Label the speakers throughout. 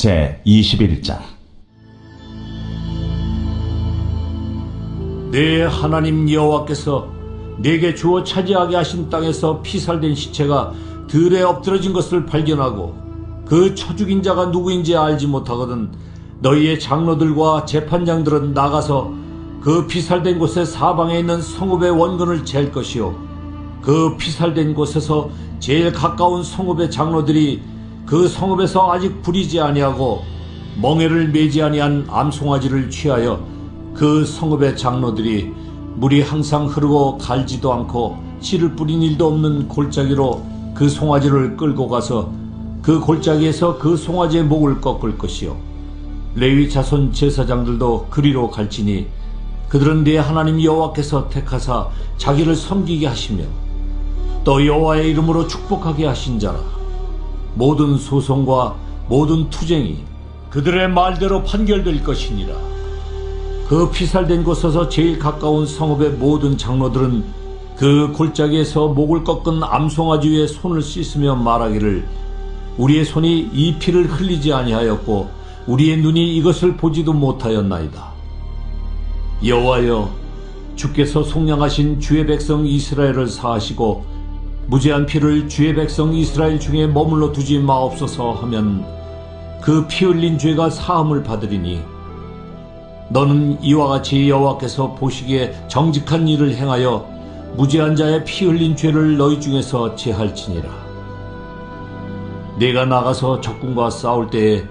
Speaker 1: 제 21장.
Speaker 2: 내 하나님 여호와께서 내게 주어 차지하게 하신 땅에서 피살된 시체가 들에 엎드러진 것을 발견하고 그 쳐죽인 자가 누구인지 알지 못하거든 너희의 장로들과 재판장들은 나가서 그 피살된 곳의 사방에 있는 성읍의 원근을 잴 것이요. 그 피살된 곳에서 제일 가까운 성읍의 장로들이 그 성읍에서 아직 부리지 아니하고 멍에를 매지 아니한 암송아지를 취하여 그 성읍의 장로들이 물이 항상 흐르고 갈지도 않고 씨를 뿌린 일도 없는 골짜기로 그 송아지를 끌고 가서 그 골짜기에서 그 송아지의 목을 꺾을 것이요. 레위 자손 제사장들도 그리로 갈지니 그들은 네 하나님 여호와께서 택하사 자기를 섬기게 하시며 또 여호와의 이름으로 축복하게 하신 자라 모든 소송과 모든 투쟁이 그들의 말대로 판결될 것이니라. 그 피살된 곳에서 제일 가까운 성읍의 모든 장로들은 그 골짜기에서 목을 꺾은 암송아지 위에 손을 씻으며 말하기를 우리의 손이 이 피를 흘리지 아니하였고 우리의 눈이 이것을 보지도 못하였나이다. 여호와여 주께서 속량하신 주의 백성 이스라엘을 사하시고 무죄한 피를 주의 백성 이스라엘 중에 머물러 두지 마옵소서 하면 그 피 흘린 죄가 사함을 받으리니 너는 이와 같이 여호와께서 보시기에 정직한 일을 행하여 무죄한 자의 피 흘린 죄를 너희 중에서 제할지니라. 내가 나가서 적군과 싸울 때에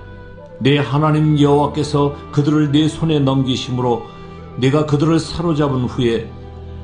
Speaker 2: 내 하나님 여호와께서 그들을 내 손에 넘기심으로 내가 그들을 사로잡은 후에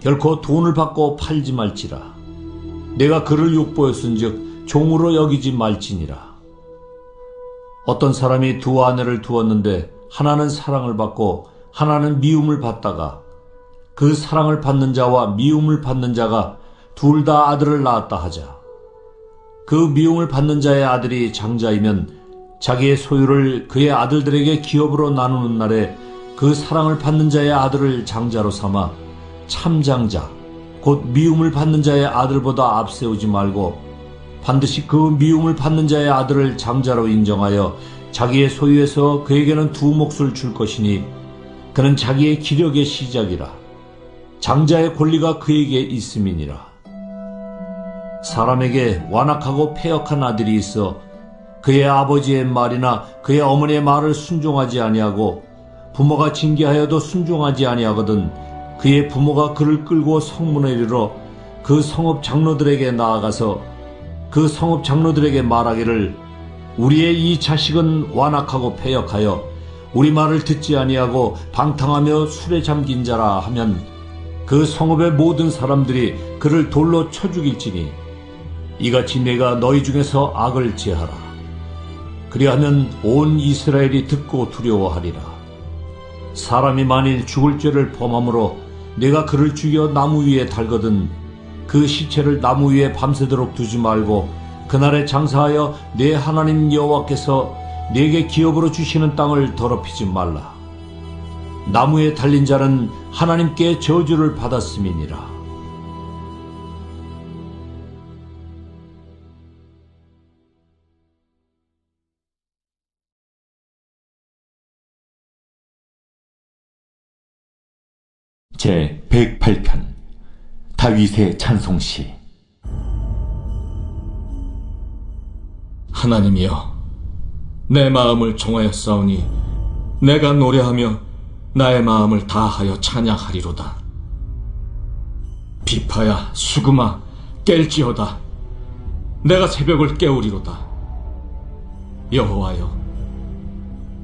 Speaker 2: 결코 돈을 받고 팔지 말지라. 내가 그를 욕보였은즉 종으로 여기지 말지니라. 어떤 사람이 두 아내를 두었는데 하나는 사랑을 받고 하나는 미움을 받다가 그 사랑을 받는 자와 미움을 받는 자가 둘 다 아들을 낳았다 하자. 그 미움을 받는 자의 아들이 장자이면 자기의 소유를 그의 아들들에게 기업으로 나누는 날에 그 사랑을 받는 자의 아들을 장자로 삼아 참장자 곧 미움을 받는 자의 아들보다 앞세우지 말고 반드시 그 미움을 받는 자의 아들을 장자로 인정하여 자기의 소유에서 그에게는 두 몫을 줄 것이니 그는 자기의 기력의 시작이라. 장자의 권리가 그에게 있음이니라. 사람에게 완악하고 폐역한 아들이 있어 그의 아버지의 말이나 그의 어머니의 말을 순종하지 아니하고 부모가 징계하여도 순종하지 아니하거든 그의 부모가 그를 끌고 성문에 이르러 그 성읍 장로들에게 나아가서 그 성읍 장로들에게 말하기를 우리의 이 자식은 완악하고 폐역하여 우리 말을 듣지 아니하고 방탕하며 술에 잠긴 자라 하면 그 성읍의 모든 사람들이 그를 돌로 쳐 죽일지니 이같이 내가 너희 중에서 악을 제하라. 그리하면 온 이스라엘이 듣고 두려워하리라. 사람이 만일 죽을 죄를 범함으로 내가 그를 죽여 나무 위에 달거든 그 시체를 나무 위에 밤새도록 두지 말고 그날에 장사하여 내 하나님 여호와께서 내게 기업으로 주시는 땅을 더럽히지 말라. 나무에 달린 자는 하나님께 저주를 받았음이니라.
Speaker 1: 제 108편 다윗의 찬송시
Speaker 3: 하나님이여, 내 마음을 정하였사오니 내가 노래하며 나의 마음을 다하여 찬양하리로다. 비파야 수금아 깰지어다. 내가 새벽을 깨우리로다. 여호와여,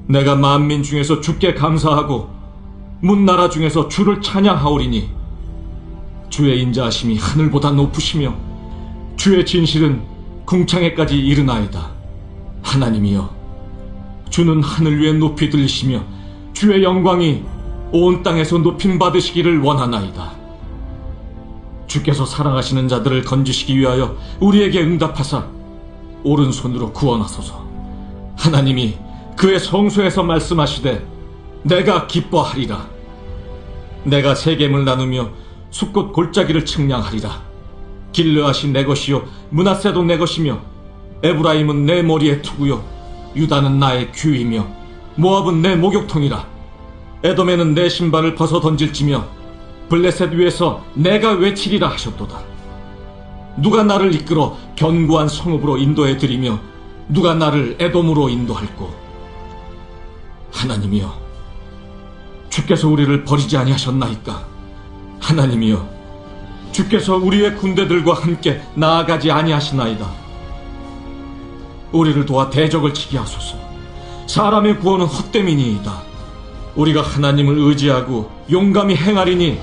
Speaker 3: 내가 만민 중에서 주께 감사하고 문나라 중에서 주를 찬양하오리니 주의 인자하심이 하늘보다 높으시며 주의 진실은 궁창에까지 이르나이다. 하나님이여, 주는 하늘 위에 높이 들리시며 주의 영광이 온 땅에서 높임 받으시기를 원하나이다. 주께서 사랑하시는 자들을 건지시기 위하여 우리에게 응답하사 오른손으로 구원하소서. 하나님이 그의 성소에서 말씀하시되 내가 기뻐하리라. 내가 세겜을 나누며 숲꽃 골짜기를 측량하리라. 길르앗이 내 것이요 문하세도 내 것이며 에브라임은 내 머리의 투구요 유다는 나의 규이며 모압은 내 목욕통이라. 에돔에는 내 신발을 벗어 던질지며 블레셋 위에서 내가 외치리라 하셨도다. 누가 나를 이끌어 견고한 성읍으로 인도해 드리며 누가 나를 에돔으로 인도할꼬 하나님이여 주께서 우리를 버리지 아니하셨나이까? 하나님이여 주께서 우리의 군대들과 함께 나아가지 아니하시나이다. 우리를 도와 대적을 치게 하소서. 사람의 구원은 헛됨이니이다. 우리가 하나님을 의지하고 용감히 행하리니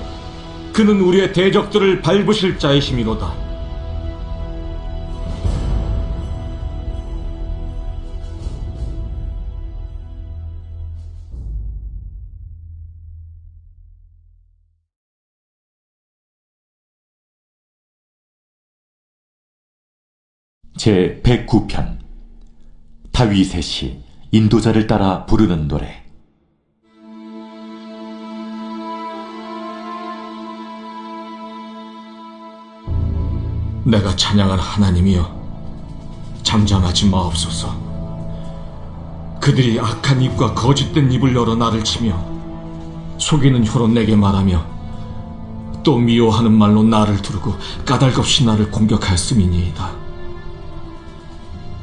Speaker 3: 그는 우리의 대적들을 밟으실 자이심이로다
Speaker 1: 제 109편. 다윗의 시 인도자를 따라 부르는 노래.
Speaker 3: 내가 찬양할 하나님이여 잠잠하지 마옵소서. 그들이 악한 입과 거짓된 입을 열어 나를 치며 속이는 혀로 내게 말하며 또 미워하는 말로 나를 두르고 까닭없이 나를 공격하였음이니이다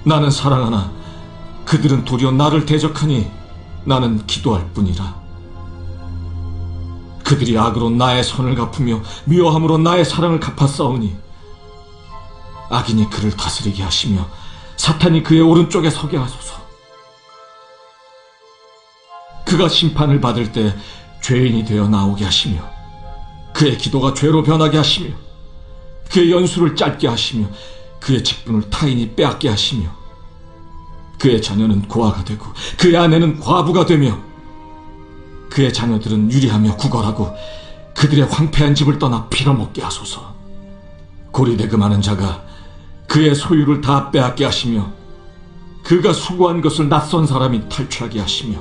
Speaker 3: 나는 사랑하나 그들은 도리어 나를 대적하니 나는 기도할 뿐이라 그들이 악으로 나의 선을 갚으며 미워함으로 나의 사랑을 갚아싸우니 악인이 그를 다스리게 하시며 사탄이 그의 오른쪽에 서게 하소서. 그가 심판을 받을 때 죄인이 되어 나오게 하시며 그의 기도가 죄로 변하게 하시며 그의 연수를 짧게 하시며 그의 직분을 타인이 빼앗게 하시며 그의 자녀는 고아가 되고 그의 아내는 과부가 되며 그의 자녀들은 유리하며 구걸하고 그들의 황폐한 집을 떠나 빌어먹게 하소서. 고리대금하는 자가 그의 소유를 다 빼앗게 하시며 그가 수고한 것을 낯선 사람이 탈취하게 하시며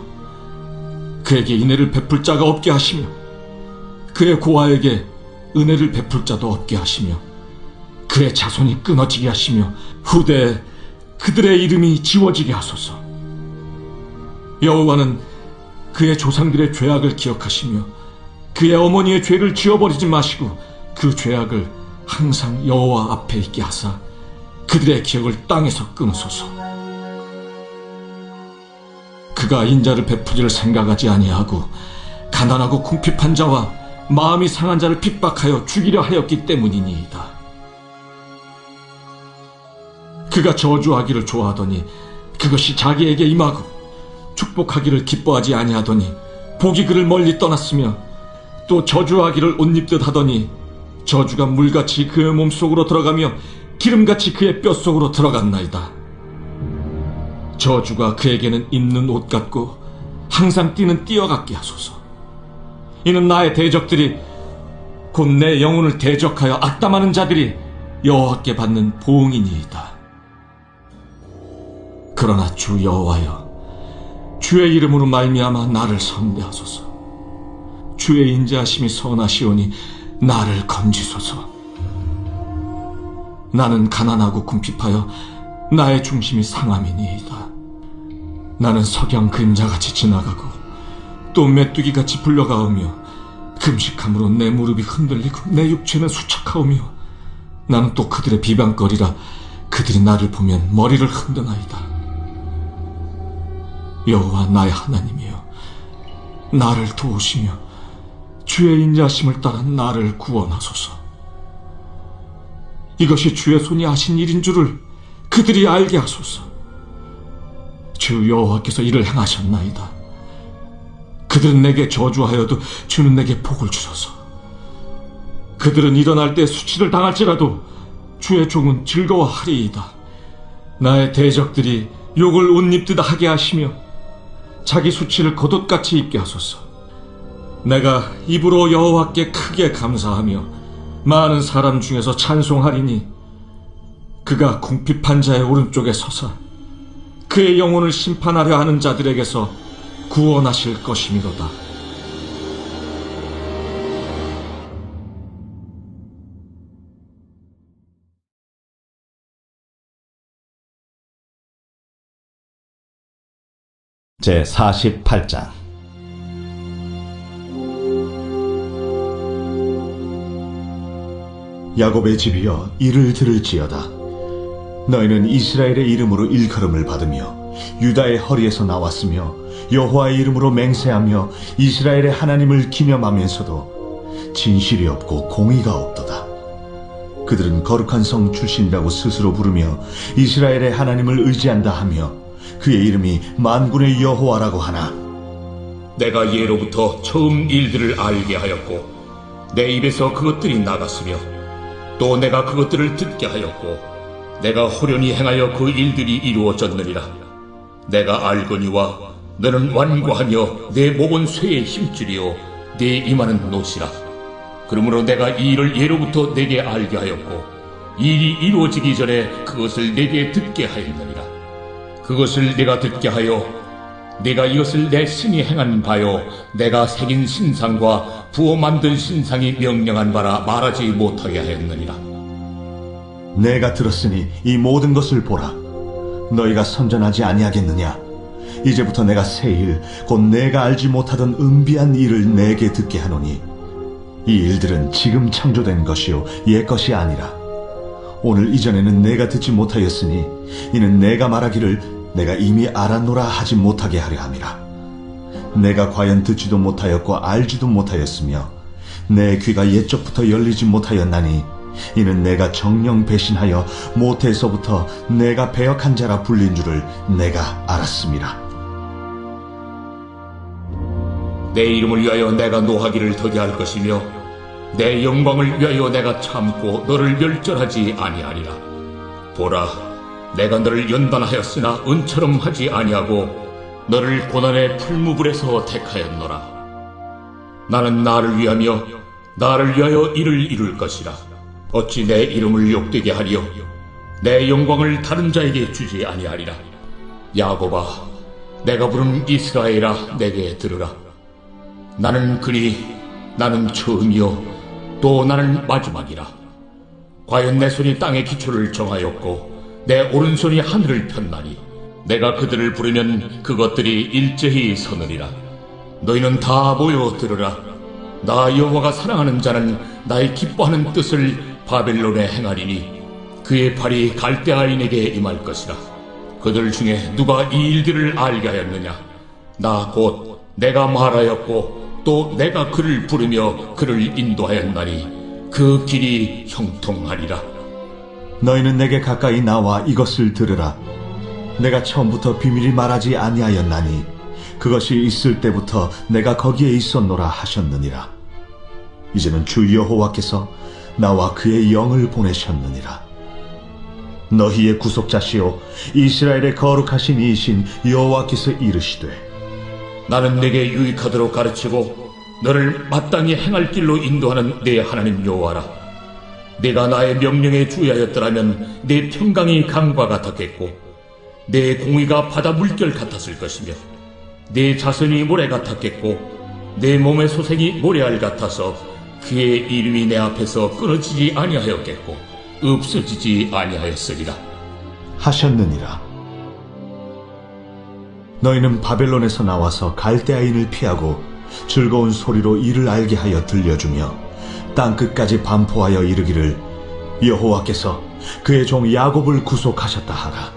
Speaker 3: 그에게 인애를 베풀 자가 없게 하시며 그의 고아에게 은혜를 베풀 자도 없게 하시며 그의 자손이 끊어지게 하시며 후대에 그들의 이름이 지워지게 하소서 여호와는 그의 조상들의 죄악을 기억하시며 그의 어머니의 죄를 지워버리지 마시고 그 죄악을 항상 여호와 앞에 있게 하사 그들의 기억을 땅에서 끊으소서. 그가 인자를 베푸기를 생각하지 아니하고 가난하고 궁핍한 자와 마음이 상한 자를 핍박하여 죽이려 하였기 때문이니이다. 그가 저주하기를 좋아하더니 그것이 자기에게 임하고 축복하기를 기뻐하지 아니하더니 복이 그를 멀리 떠났으며 또 저주하기를 옷 입듯 하더니 저주가 물같이 그의 몸속으로 들어가며 기름같이 그의 뼛속으로 들어갔나이다. 저주가 그에게는 입는 옷 같고 항상 뛰는 뛰어 같게 하소서. 이는 나의 대적들이 곧 내 영혼을 대적하여 악담하는 자들이 여호와께 받는 보응이니이다. 그러나 주 여호와여 주의 이름으로 말미암아 나를 선대하소서. 주의 인자하심이 선하시오니 나를 건지소서. 나는 가난하고 궁핍하여 나의 중심이 상함이니이다. 나는 석양 그림자같이 지나가고 또 메뚜기같이 불려가오며 금식함으로 내 무릎이 흔들리고 내 육체는 수척하오며 나는 또 그들의 비방거리라 그들이 나를 보면 머리를 흔드나이다. 여호와 나의 하나님이여 나를 도우시며 주의 인자심을 따라 나를 구원하소서. 이것이 주의 손이 하신 일인 줄을 그들이 알게 하소서. 주 여호와께서 이를 행하셨나이다. 그들은 내게 저주하여도 주는 내게 복을 주소서. 그들은 일어날 때 수치를 당할지라도 주의 종은 즐거워하리이다. 나의 대적들이 욕을 옷 입듯 하게 하시며 자기 수치를 겉옷같이 입게 하소서. 내가 입으로 여호와께 크게 감사하며 많은 사람 중에서 찬송하리니 그가 궁핍한 자의 오른쪽에 서서 그의 영혼을 심판하려 하는 자들에게서 구원하실 것이미로다.
Speaker 4: 제 48장. 야곱의 집이여 이를 들을지어다. 너희는 이스라엘의 이름으로 일컬음을 받으며 유다의 허리에서 나왔으며 여호와의 이름으로 맹세하며 이스라엘의 하나님을 기념하면서도 진실이 없고 공의가 없도다. 그들은 거룩한 성 출신이라고 스스로 부르며 이스라엘의 하나님을 의지한다 하며 그의 이름이 만군의 여호와라고 하나?
Speaker 5: 내가 예로부터 처음 일들을 알게 하였고 내 입에서 그것들이 나갔으며 또 내가 그것들을 듣게 하였고 내가 호련히 행하여 그 일들이 이루어졌느니라. 내가 알거니와 너는 완고하며 내 목은 쇠의 힘줄이요 내 이마는 노시라. 그러므로 내가 이 일을 예로부터 내게 알게 하였고 이 일이 이루어지기 전에 그것을 내게 듣게 하였느니라 그것을 내가 듣게 하여 내가 이것을 내 신이 행한 바요 내가 새긴 신상과 부어 만든 신상이 명령한 바라 말하지 못하게 하였느니라
Speaker 4: 내가 들었으니 이 모든 것을 보라. 너희가 선전하지 아니하겠느냐? 이제부터 내가 새 일, 곧 내가 알지 못하던 은비한 일을 내게 듣게 하노니 이 일들은 지금 창조된 것이요 옛 것이 아니라 오늘 이전에는 내가 듣지 못하였으니 이는 내가 말하기를 내가 이미 알았노라 하지 못하게 하려 함이라. 내가 과연 듣지도 못하였고 알지도 못하였으며 내 귀가 옛적부터 열리지 못하였나니 이는 내가 정령 배신하여 모태에서부터 내가 배역한 자라 불린 줄을 내가 알았습니다.
Speaker 5: 내 이름을 위하여 내가 노하기를 더게 할 것이며 내 영광을 위하여 내가 참고 너를 멸절하지 아니하리라 보라 내가 너를 연단하였으나 은처럼 하지 아니하고 너를 고난의 풀무불에서 택하였노라. 나는 나를 위하며 나를 위하여 이를 이룰 것이라. 어찌 내 이름을 욕되게 하리요? 내 영광을 다른 자에게 주지 아니하리라. 야곱아 내가 부른 이스라엘아 내게 들으라. 나는 그니 나는 처음이요. 또 나는 마지막이라. 과연 내 손이 땅의 기초를 정하였고 내 오른손이 하늘을 폈나니 내가 그들을 부르면 그것들이 일제히 서느리라. 너희는 다 모여 들으라. 나 여호와가 사랑하는 자는 나의 기뻐하는 뜻을 바벨론에 행하리니 그의 발이 갈대아인에게 임할 것이라. 그들 중에 누가 이 일들을 알게 하였느냐? 나 곧 내가 말하였고 또 내가 그를 부르며 그를 인도하였나니 그 길이 형통하리라
Speaker 4: 너희는 내게 가까이 나와 이것을 들으라. 내가 처음부터 비밀이 말하지 아니하였나니 그것이 있을 때부터 내가 거기에 있었노라 하셨느니라. 이제는 주 여호와께서 나와 그의 영을 보내셨느니라. 너희의 구속자시요 이스라엘의 거룩하신 이신 여호와께서 이르시되
Speaker 5: 나는 내게 유익하도록 가르치고 너를 마땅히 행할 길로 인도하는 내 하나님 여호와라 내가 나의 명령에 주의하였더라면 내 평강이 강과 같았겠고 내 공의가 바다 물결 같았을 것이며 내 자손이 모래 같았겠고 내 몸의 소생이 모래알 같아서 그의 이름이 내 앞에서 끊어지지 아니하였겠고 없어지지 아니하였으리라
Speaker 4: 하셨느니라. 너희는 바벨론에서 나와서 갈대아인을 피하고 즐거운 소리로 이를 알게 하여 들려주며 땅 끝까지 반포하여 이르기를 여호와께서 그의 종 야곱을 구속하셨다 하라.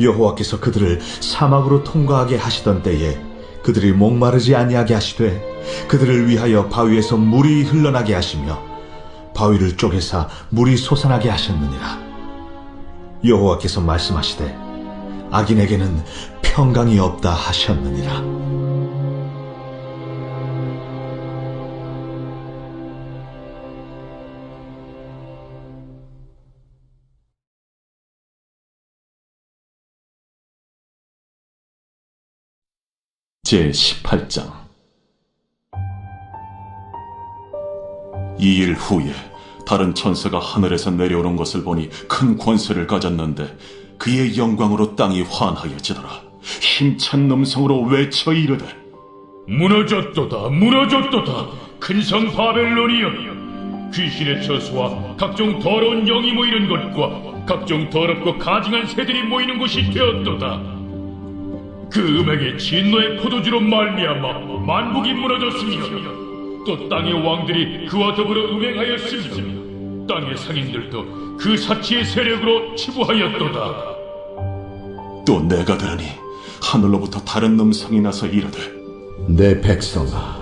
Speaker 4: 여호와께서 그들을 사막으로 통과하게 하시던 때에 그들이 목마르지 아니하게 하시되 그들을 위하여 바위에서 물이 흘러나게 하시며 바위를 쪼개사 물이 솟아나게 하셨느니라. 여호와께서 말씀하시되 악인에게는 평강이 없다 하셨느니라.
Speaker 1: 제 18장.
Speaker 6: 이일 후에 다른 천사가 하늘에서 내려오는 것을 보니 큰 권세를 가졌는데 그의 영광으로 땅이 환하여지더라. 힘찬 음성으로 외쳐 이르되
Speaker 5: 무너졌도다 무너졌도다. 큰 성 바벨론이여 귀신의 처소와 각종 더러운 영이 모이는 곳과 각종 더럽고 가증한 새들이 모이는 곳이 되었도다 그 음행의 진노의 포도주로 말미암아 만국이 무너졌으며 또 땅의 왕들이 그와 더불어 음행하였으며 땅의 상인들도 그 사치의 세력으로 치부하였도다
Speaker 6: 또 내가 들으니 하늘로부터 다른 음성이 나서 이르되
Speaker 7: 내 백성아,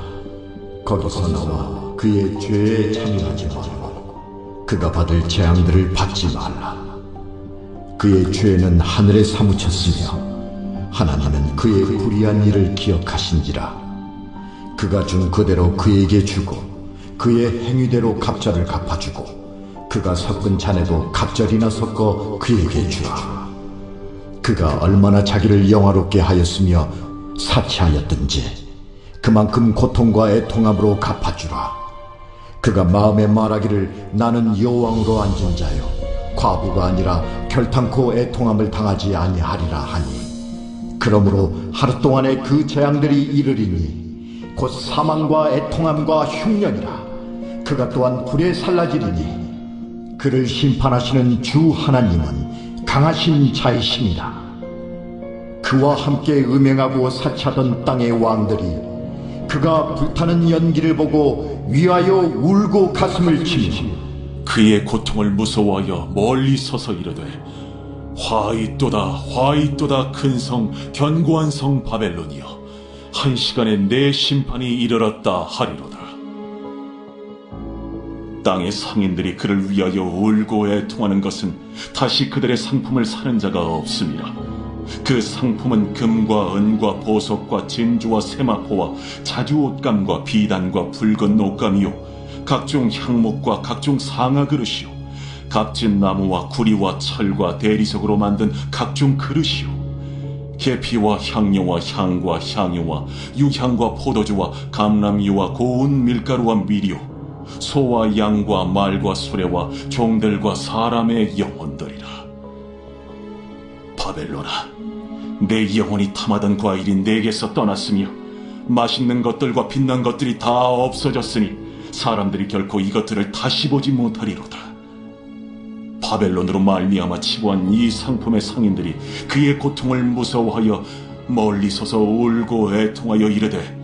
Speaker 7: 거기서 나와 그의 죄에 참여하지 말고 그가 받을 재앙들을 받지 말라. 그의 죄는 하늘에 사무쳤으며 하나님은 그의 불의한 일을 기억하신지라. 그가 준 그대로 그에게 주고 그의 행위대로 갑절을 갚아주고 그가 섞은 잔에도 갑절이나 섞어 그에게 주라. 그가 얼마나 자기를 영화롭게 하였으며 사치하였든지 그만큼 고통과 애통함으로 갚아주라. 그가 마음에 말하기를 나는 여왕으로 앉은 자요 과부가 아니라 결탄코 애통함을 당하지 아니하리라 하니 그러므로 하루 동안에 그 재앙들이 이르리니 곧 사망과 애통함과 흉년이라. 그가 또한 불에 살라지리니 그를 심판하시는 주 하나님은 강하신 자이시니라 그와 함께 음행하고 사치하던 땅의 왕들이 그가 불타는 연기를 보고 위하여 울고 가슴을 치며
Speaker 6: 그의 고통을 무서워하여 멀리 서서 이르되 화이또다 화이또다 큰 성 견고한 성 바벨론이여 한 시간에 내 심판이 이르렀다 하리로다. 땅의 상인들이 그를 위하여 울고 애통하는 것은 다시 그들의 상품을 사는 자가 없음이라. 그 상품은 금과 은과 보석과 진주와 세마포와 자주 옷감과 비단과 붉은 옷감이요. 각종 향목과 각종 상아 그릇이요 값진 나무와 구리와 철과 대리석으로 만든 각종 그릇이요 계피와 향료와 향과 향유와 유향과 포도주와 감람유와 고운 밀가루와 미리요 소와 양과 말과 수레와 종들과 사람의 영혼들이라. 바벨로나 내 영혼이 탐하던 과일이 내게서 떠났으며 맛있는 것들과 빛난 것들이 다 없어졌으니 사람들이 결코 이것들을 다시 보지 못하리로다. 바벨론으로 말미암아 치부한 이 상품의 상인들이 그의 고통을 무서워하여 멀리 서서 울고 애통하여 이르되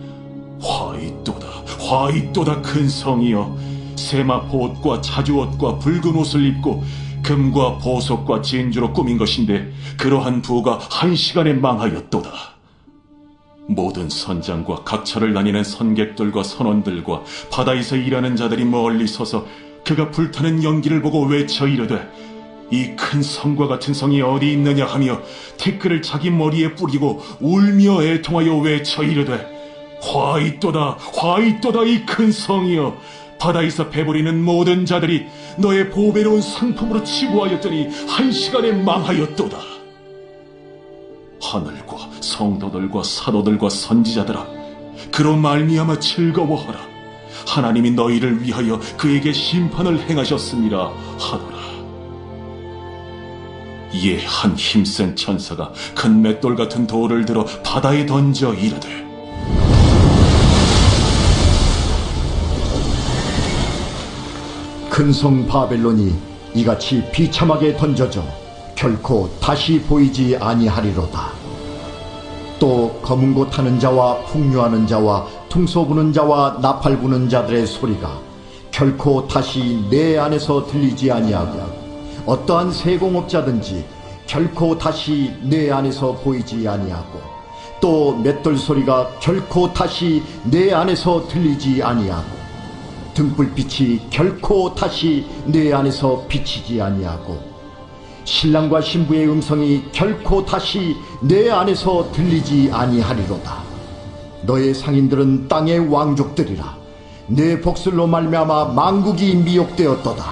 Speaker 6: 화이또다 화이또다 큰 성이여 세마포 옷과 자주 옷과 붉은 옷을 입고 금과 보석과 진주로 꾸민 것인데 그러한 부가 한 시간에 망하였도다. 모든 선장과 각처를 다니는 선객들과 선원들과 바다에서 일하는 자들이 멀리 서서 그가 불타는 연기를 보고 외쳐 이르되 이 큰 성과 같은 성이 어디 있느냐 하며 태클을 자기 머리에 뿌리고 울며 애통하여 외쳐 이르되 화이또다 화이또다 이 큰 성이여 바다에서 배부리는 모든 자들이 너의 보배로운 상품으로 치부하였더니 한 시간에 망하였도다. 하늘과 성도들과 사도들과 선지자들아, 그로 말미암아 즐거워하라. 하나님이 너희를 위하여 그에게 심판을 행하셨습니다. 하노라. 이에 한 힘센 천사가 큰 맷돌 같은 돌을 들어 바다에 던져 이르되
Speaker 7: 큰 성 바벨론이 이같이 비참하게 던져져 결코 다시 보이지 아니하리로다. 또 검은 곳 타는 자와 풍류하는 자와 퉁소 부는 자와 나팔 부는 자들의 소리가 결코 다시 내 안에서 들리지 아니하고 어떠한 세공업자든지 결코 다시 내 안에서 보이지 아니하고 또 맷돌 소리가 결코 다시 내 안에서 들리지 아니하고 등불빛이 결코 다시 내 안에서 비치지 아니하고 신랑과 신부의 음성이 결코 다시 내 안에서 들리지 아니하리로다. 너의 상인들은 땅의 왕족들이라. 내 복술로 말미암아 만국이 미혹되었도다.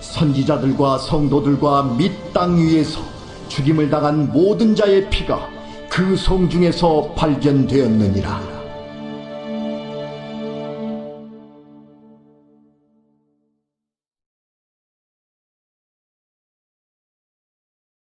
Speaker 7: 선지자들과 성도들과 및땅 위에서 죽임을 당한 모든 자의 피가 그그성 중에서 발견되었느니라